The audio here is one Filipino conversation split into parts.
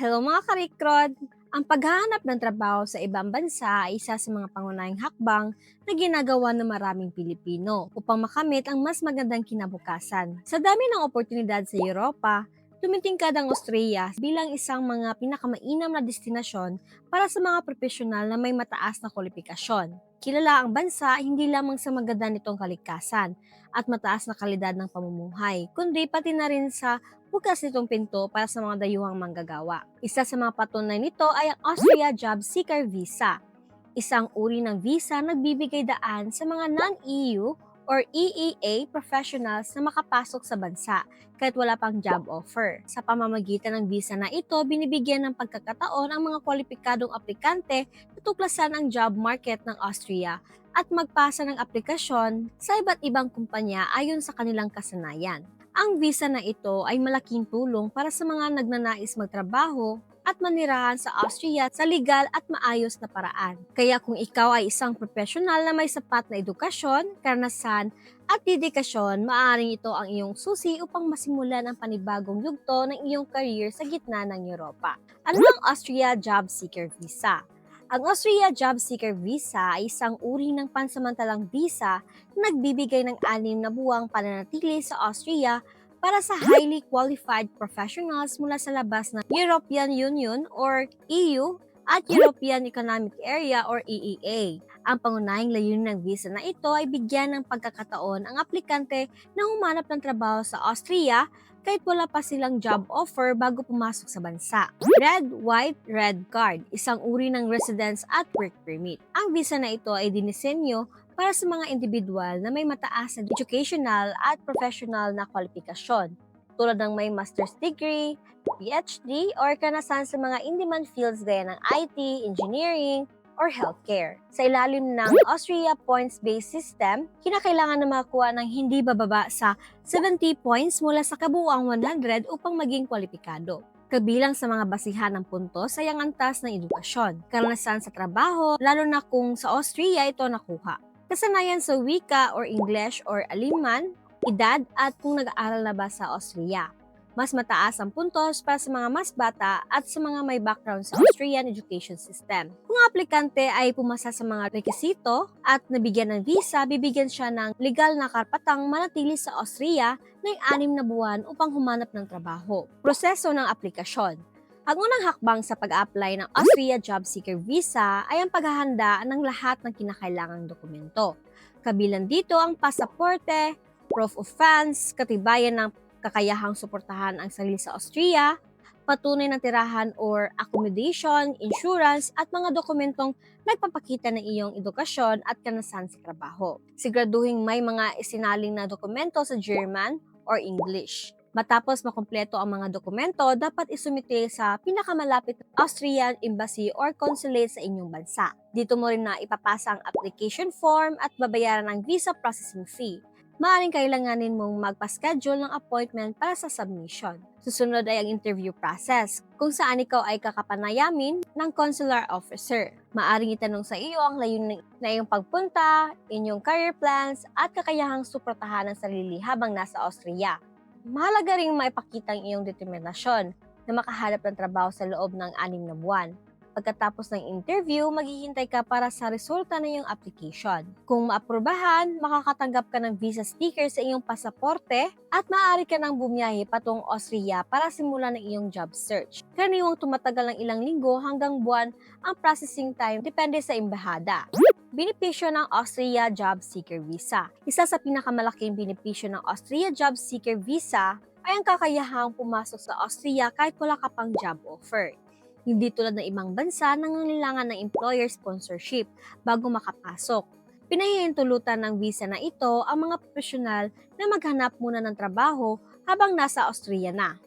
Hello mga karikrod! Ang paghahanap ng trabaho sa ibang bansa ay isa sa mga pangunahing hakbang na ginagawa ng maraming Pilipino upang makamit ang mas magandang kinabukasan. Sa dami ng oportunidad sa Europa, tumitingkad ang Australia bilang isang mga pinakamainam na destinasyon para sa mga profesional na may mataas na kwalifikasyon. Kilala ang bansa hindi lamang sa maganda nitong kalikasan at mataas na kalidad ng pamumuhay, kundi pati na rin sa bukas nitong pinto para sa mga dayuhang manggagawa. Isa sa mga patunay nito ay ang Austria Job Seeker Visa, isang uri ng visa na nagbibigay daan sa mga non-EU or EEA professionals na makapasok sa bansa kahit wala pang job offer. Sa pamamagitan ng visa na ito, binibigyan ng pagkakataon ang mga kwalipikadong aplikante na tuklasan ang job market ng Austria at magpasa ng aplikasyon sa iba't ibang kumpanya ayon sa kanilang kasanayan. Ang visa na ito ay malaking tulong para sa mga nagnanais magtrabaho at manirahan sa Austria sa legal at maayos na paraan. Kaya kung ikaw ay isang profesional na may sapat na edukasyon, karanasan at dedikasyon, maaaring ito ang iyong susi upang masimulan ang panibagong yugto ng iyong career sa gitna ng Europa. Ano ang Austria Job Seeker Visa? Ang Austria Job Seeker Visa ay isang uri ng pansamantalang visa na nagbibigay ng anim na buwang pananatili sa Austria para sa highly qualified professionals mula sa labas ng European Union or EU at European Economic Area or EEA. Ang pangunahing layunin ng visa na ito ay bigyan ng pagkakataon ang aplikante na humanap ng trabaho sa Austria kahit wala pa silang job offer bago pumasok sa bansa. Red, White, Red Card, isang uri ng residence at work permit. Ang visa na ito ay dinisenyo para sa mga individual na may mataas na educational at professional na kwalifikasyon, tulad ng may master's degree, PhD, or kanasan sa mga in-demand fields gaya ng IT, engineering, or healthcare. Sa ilalim ng Austria points-based system, kinakailangan na makakuha ng hindi bababa sa 70 points mula sa kabuuang 100 upang maging kwalipikado. Kabilang sa mga basihan ng puntos ay ang antas ng edukasyon, karanasan sa trabaho, lalo na kung sa Austria ito nakuha. Kasanayan sa wika or English or Aliman, edad at kung nag-aaral na ba sa Austria. Mas mataas ang puntos para sa mga mas bata at sa mga may background sa Austrian education system. Kung ang aplikante ay pumasa sa mga rekisito at nabigyan ng visa, bibigyan siya ng legal na karapatang manatili sa Austria ng anim na buwan upang humanap ng trabaho. Proseso ng aplikasyon. Ang unang hakbang sa pag-apply ng Austria Job Seeker Visa ay ang paghahanda ng lahat ng kinakailangang dokumento. Kabilang dito ang pasaporte, proof of funds, katibayan ng kakayahang suportahan ang sarili sa Austria, patunay ng tirahan or accommodation, insurance, at mga dokumentong nagpapakita ng iyong edukasyon at kanasan sa trabaho. Siguraduhin may mga isinaling na dokumento sa German or English. Matapos makumpleto ang mga dokumento, dapat isumite sa pinakamalapit na Austrian Embassy or Consulate sa inyong bansa. Dito mo rin na ipapasa ang application form at babayaran ang visa processing fee maaaring kailanganin mong magpa-schedule ng appointment para sa submission. Susunod ay ang interview process, kung saan ikaw ay kakapanayamin ng consular officer. Maaring itanong sa iyo ang layunin na iyong pagpunta, inyong career plans, at kakayahang suportahan ng sarili habang nasa Austria. Mahalaga ring maipakita ang iyong determinasyon na makahanap ng trabaho sa loob ng anim na buwan. Pagkatapos ng interview, maghihintay ka para sa resulta ng iyong application. Kung maaprubahan, makakatanggap ka ng visa sticker sa iyong pasaporte at maaari ka nang bumiyahe patong Austria para simulan ng iyong job search. Karaniwang tumatagal ng ilang linggo hanggang buwan ang processing time depende sa embahada. Benepisyo ng Austria Job Seeker Visa. Isa sa pinakamalaking benepisyo ng Austria Job Seeker Visa ay ang kakayahang pumasok sa Austria kahit wala ka pang job offer. Hindi tulad ng ibang bansa nangangailangan ng employer sponsorship bago makapasok. Pinahihintulutan ng visa na ito ang mga profesional na maghanap muna ng trabaho habang nasa Austria na.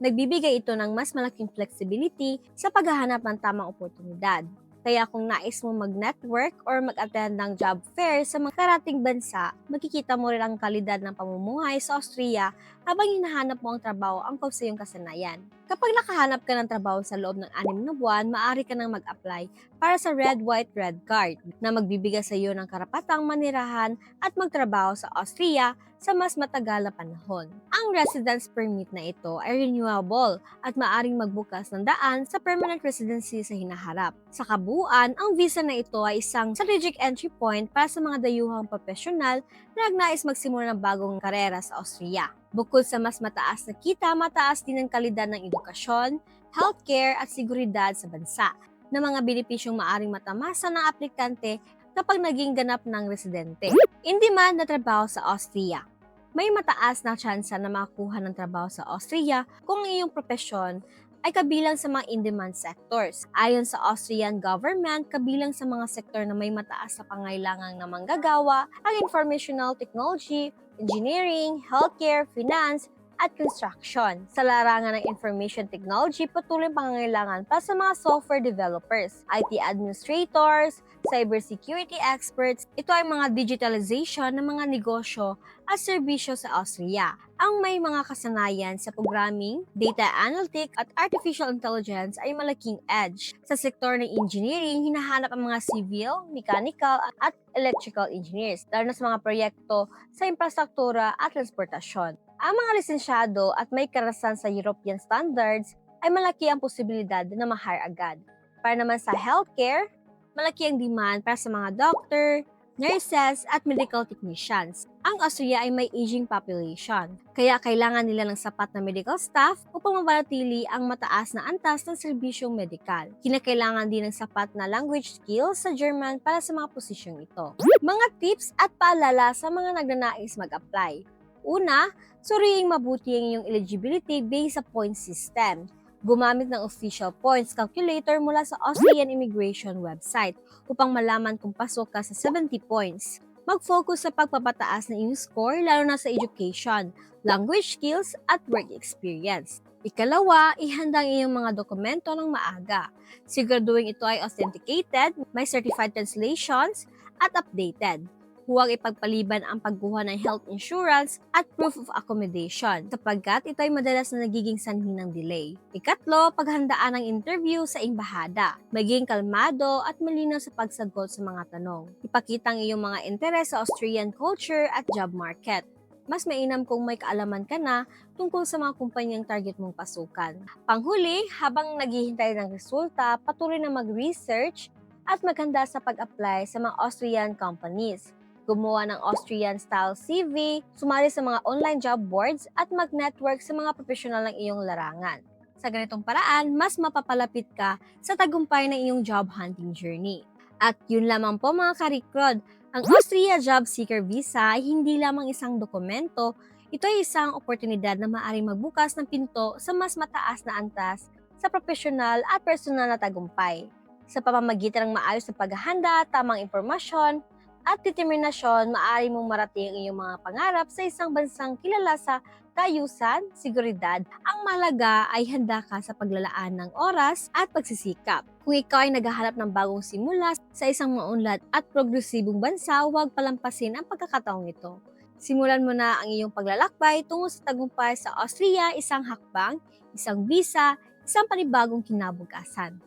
Nagbibigay ito ng mas malaking flexibility sa paghahanap ng tamang oportunidad. Kaya kung nais mo mag-network or mag-attend ng job fair sa mga karating bansa, makikita mo rin ang kalidad ng pamumuhay sa Austria habang hinahanap mo ang trabaho angkop sa iyong kasanayan. Kapag nakahanap ka ng trabaho sa loob ng anim na buwan, maaari ka nang mag-apply para sa Red White Red Card na magbibigay sa iyo ng karapatang manirahan at magtrabaho sa Austria sa mas matagal na panahon. Ang residence permit na ito ay renewable at maaring magbukas ng daan sa permanent residency sa hinaharap. Sa kabuuan, ang visa na ito ay isang strategic entry point para sa mga dayuhang profesional na nagnais magsimula ng bagong karera sa Austria. Bukod sa mas mataas na kita, mataas din ang kalidad ng edukasyon, healthcare at seguridad sa bansa na mga benepisyong maaring matamasa ng aplikante kapag naging ganap ng residente. In demand na trabaho sa Austria. May mataas na tsansa na makakuha ng trabaho sa Austria kung iyong profesyon ay kabilang sa mga in-demand sectors. Ayon sa Austrian government, kabilang sa mga sektor na may mataas sa pangailangan ng manggagawa, ang informational technology, engineering, healthcare, finance, at construction. Sa larangan ng information technology, patuloy ang pangangailangan para sa mga software developers, IT administrators, cybersecurity experts. Ito ay mga digitalization ng mga negosyo at serbisyo sa Austria. Ang may mga kasanayan sa programming, data analytics at artificial intelligence ay malaking edge. Sa sektor ng engineering, hinahanap ang mga civil, mechanical at electrical engineers, lalo na sa mga proyekto sa infrastruktura at transportasyon. Ang mga lisensyado at may karasan sa European standards ay malaki ang posibilidad na ma-hire agad. Para naman sa healthcare, malaki ang demand para sa mga doctor, nurses, at medical technicians. Ang Austria ay may aging population, kaya kailangan nila ng sapat na medical staff upang mapanatili ang mataas na antas ng serbisyong medikal. Kinakailangan din ng sapat na language skills sa German para sa mga posisyong ito. Mga tips at paalala sa mga nagnanais mag-apply. Una, suriing mabuti ang iyong eligibility based sa point system. Gumamit ng official points calculator mula sa Austrian immigration website upang malaman kung pasok ka sa 70 points. Mag-focus sa pagpapataas ng iyong score lalo na sa education, language skills at work experience. Ikalawa, ihanda ang iyong mga dokumento ng maaga. Siguraduhin ito ay authenticated, may certified translations, at updated huwag ipagpaliban ang pagkuha ng health insurance at proof of accommodation sapagkat ito ay madalas na nagiging sanhi ng delay. Ikatlo, paghandaan ng interview sa embahada. Maging kalmado at malinaw sa pagsagot sa mga tanong. Ipakita ang iyong mga interes sa Austrian culture at job market. Mas mainam kung may kaalaman ka na tungkol sa mga kumpanyang target mong pasukan. Panghuli, habang naghihintay ng resulta, patuloy na mag-research at maghanda sa pag-apply sa mga Austrian companies gumawa ng Austrian-style CV, sumali sa mga online job boards, at mag-network sa mga profesional ng iyong larangan. Sa ganitong paraan, mas mapapalapit ka sa tagumpay ng iyong job hunting journey. At yun lamang po mga karikrod, ang Austria Job Seeker Visa ay hindi lamang isang dokumento, ito ay isang oportunidad na maaaring magbukas ng pinto sa mas mataas na antas sa profesional at personal na tagumpay. Sa pamamagitan ng maayos na paghahanda, tamang impormasyon, at determinasyon, maaari mong marating ang iyong mga pangarap sa isang bansang kilala sa kayusan, seguridad. Ang malaga ay handa ka sa paglalaan ng oras at pagsisikap. Kung ikaw ay naghahanap ng bagong simula sa isang maunlad at progresibong bansa, huwag palampasin ang pagkakataong ito. Simulan mo na ang iyong paglalakbay tungo sa tagumpay sa Austria, isang hakbang, isang visa, isang panibagong kinabukasan.